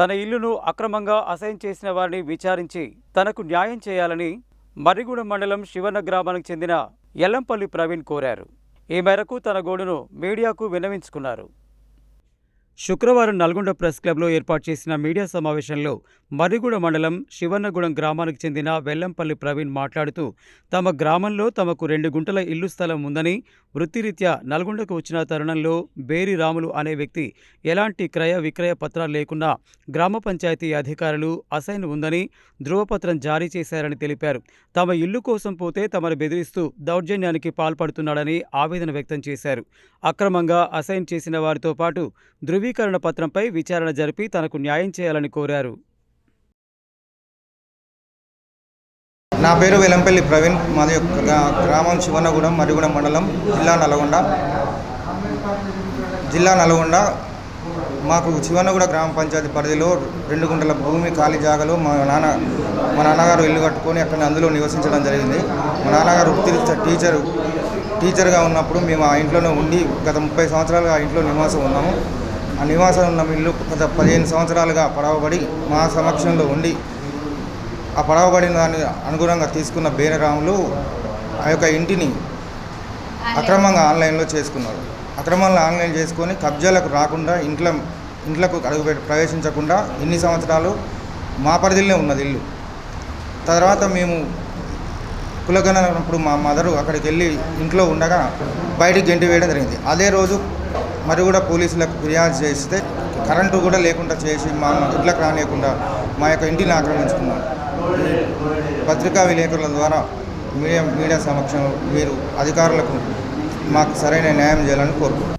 తన ఇల్లును అక్రమంగా అసైన్ చేసిన వారిని విచారించి తనకు న్యాయం చేయాలని మర్రిగూడెం మండలం శివన్న గ్రామానికి చెందిన ఎల్లంపల్లి ప్రవీణ్ కోరారు. ఈ మేరకు తన గోడును మీడియాకు విన్నవించుకున్నారు. శుక్రవారం నల్గొండ ప్రెస్ క్లబ్లో ఏర్పాటు చేసిన మీడియా సమావేశంలో మర్రిగూడ మండలం శివన్నగూడెం గ్రామానికి చెందిన వెల్లంపల్లి ప్రవీణ్ మాట్లాడుతూ తమ గ్రామంలో తమకు రెండు గుంటల ఇల్లు స్థలం ఉందని వృత్తిరీత్యా నల్గొండకు వచ్చిన తరుణంలో బేరి రాములు అనే వ్యక్తి ఎలాంటి క్రయ విక్రయ పత్రాలు లేకుండా గ్రామ పంచాయతీ అధికారులు అసైన్ ఉందని ధృవపత్రం జారీ చేశారని తెలిపారు. తమ ఇల్లు కోసం పోతే తమను బెదిరిస్తూ దౌర్జన్యానికి పాల్పడుతున్నాడని ఆవేదన వ్యక్తం చేశారు. అక్రమంగా అసైన్ చేసిన వారితో పాటు ధృవీకరణ పత్రంపై విచారణ జరిపి తనకు న్యాయం చేయాలని కోరారు. నా పేరు వెలంపల్లి ప్రవీణ్. మాది యొక్క గ్రామం శివనగూడెం మరిగూడెం మండలం జిల్లా నల్గొండ. జిల్లా నల్గొండ మాకు శివనగూడ గ్రామ పంచాయతీ పరిధిలో రెండు గుంటల భూమి ఖాళీ జాగాలో మా నాన్న మా నాన్నగారు ఇల్లు కట్టుకొని అక్కడ అందులో నివసించడం జరిగింది. మా నాన్నగారు వృత్తిరీత్యా టీచర్ టీచర్గా ఉన్నప్పుడు మేము ఆ ఇంట్లోనే ఉండి గత ముప్పై సంవత్సరాలుగా ఆ ఇంట్లో నివాసం ఉన్నాము. ఆ నివాసం ఉన్న ఇల్లు గత పదిహేను సంవత్సరాలుగా పడవబడి మా సమక్షంలో ఉండి ఆ పడవబడిన దాన్ని అనుగుణంగా తీసుకున్న బేరరాములు ఆ యొక్క ఇంటిని అక్రమంగా ఆన్లైన్లో చేసుకున్నారు. అక్రమంగా ఆన్లైన్ చేసుకొని కబ్జాలకు రాకుండా ఇంట్లో ఇంట్లోకి అడుగుపెట్టి ప్రవేశించకుండా ఇన్ని సంవత్సరాలు మా పరిధిలోనే ఉన్నది ఇల్లు. తర్వాత మేము కులగనప్పుడు మా మదరు అక్కడికి వెళ్ళి ఇంట్లో ఉండగా బయటికి గెంటి వేయడం జరిగింది. అదే రోజు మరి కూడా పోలీసులకు ఫిర్యాదు చేస్తే కరెంటు కూడా లేకుండా చేసి మా ఇంట్లోకి రానియకుండా మా యొక్క ఇంటిని ఆక్రమించుకున్నారు. పత్రికా విలేకరుల ద్వారా మీడియా మీడియా సమక్షంలో మీరు అధికారులకు మాకు సరైన న్యాయం చేయాలని కోరుకుంటున్నాను